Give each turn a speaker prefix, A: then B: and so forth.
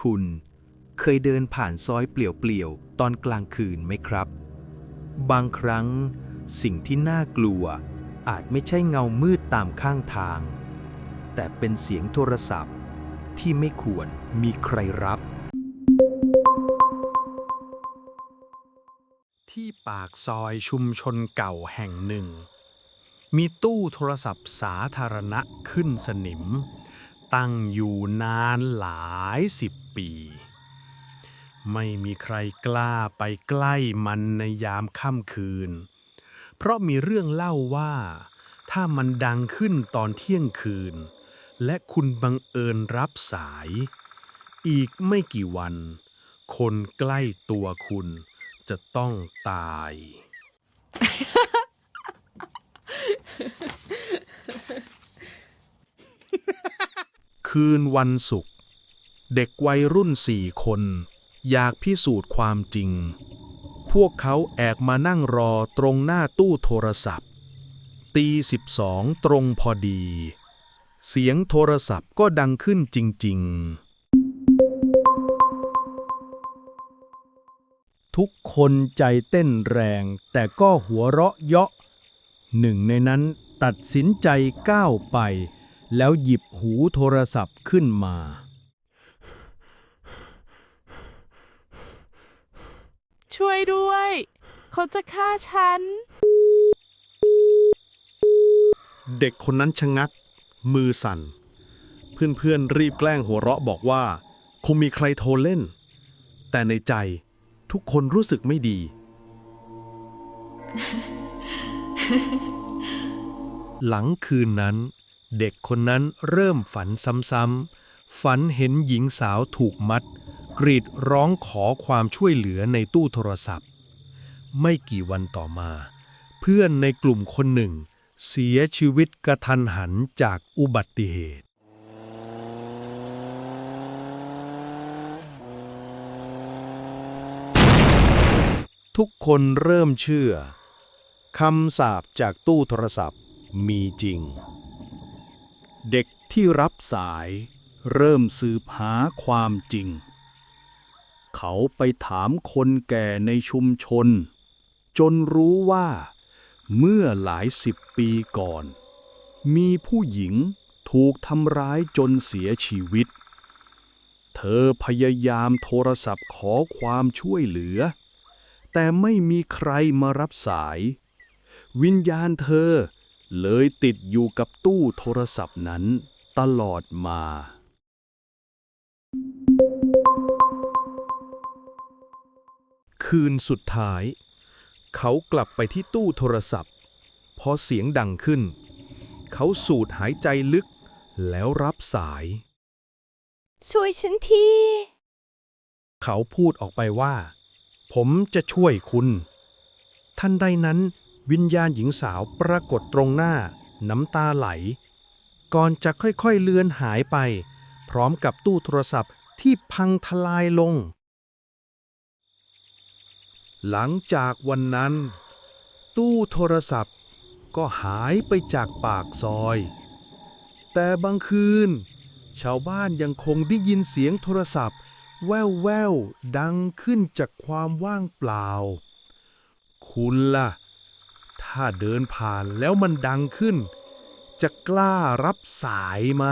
A: คุณ เคยเดินผ่านซอยเปลี่ยวๆ ตอนกลางคืนไหมครับ บางครั้งสิ่งที่น่ากลัว อาจไม่ใช่เงามืดตามข้างทาง แต่เป็นเสียงโทรศัพท์ที่ไม่ควรมีใครรับ
B: ที่ปากซอยชุมชนเก่าแห่งหนึ่ง มีตู้โทรศัพท์สาธารณะขึ้นสนิม ตั้งอยู่นานหลายสิบ ปี ไม่มีใครกล้าไปใกล้มันในยามค่ำคืน เพราะมีเรื่องเล่าว่า ถ้ามันดังขึ้นตอนเที่ยงคืน และคุณบังเอิญรับสาย อีกไม่กี่วัน คนใกล้ตัวคุณจะต้องตาย คืนวันศุกร์ เด็กวัยรุ่นสี่คน อยากพิสูจน์ความจริง พวกเขาแอกมานั่งรอตรงหน้าตู้โทรศัพท์ ตีสิบสองตรงพอดี เสียงโทรศัพท์ก็ดังขึ้นจริง ๆ ทุกคนใจเต้นแรงแต่ก็หัวเราะเยาะ หนึ่งในนั้นตัดสินใจก้าวไป แล้วหยิบหูโทรศัพท์ขึ้นมา
C: ช่วยด้วย เขาจะฆ่าฉัน
B: เด็กคนนั้นชะงัก มือสั่น เพื่อนๆรีบแกล้งหัวเราะบอกว่า คงมีใครโทรเล่น แต่ในใจทุกคนรู้สึกไม่ดี หลังคืนนั้น เด็กคนนั้นเริ่มฝันซ้ำๆฝันเห็นหญิงสาวถูกมัด กรีดร้องขอความช่วยเหลือในตู้โทรศัพท์ ไม่กี่วันต่อมา เพื่อนในกลุ่มคนหนึ่ง เสียชีวิตกระทันหันจากอุบัติเหตุ ทุกคนเริ่มเชื่อคำสาปจากตู้โทรศัพท์มีจริง เด็กที่รับสายเริ่มสืบหาความจริง เขาไปถามคนแก่ในชุมชน จนรู้ว่า เมื่อหลายสิบปีก่อน มีผู้หญิงถูกทำร้ายจนเสียชีวิต เธอพยายามโทรศัพท์ขอความช่วยเหลือ แต่ไม่มีใครมารับสาย วิญญาณเธอเลยติดอยู่กับตู้โทรศัพท์นั้นตลอดมา คืนสุดท้าย เขากลับไปที่ตู้โทรศัพท์ พอเสียงดังขึ้น เขาสูดหายใจลึกแล้วรับสาย
D: ช่วยฉันที
B: เขาพูดออกไปว่า ผมจะช่วยคุณทันใดนั้นวิญญาณหญิงสาวปรากฏตรงหน้า น้ำตาไหล ก่อนจะค่อยๆเลือนหายไป พร้อมกับตู้โทรศัพท์ที่พังทลายลง หลังจากวันนั้น ตู้โทรศัพท์ก็หายไปจากปากซอย แต่บางคืน ชาวบ้านยังคงได้ยินเสียงโทรศัพท์ แว่วแววดังขึ้นจากความว่างเปล่า คุณล่ะ ถ้าเดินผ่านแล้วมันดังขึ้น จะกล้ารับสายไหม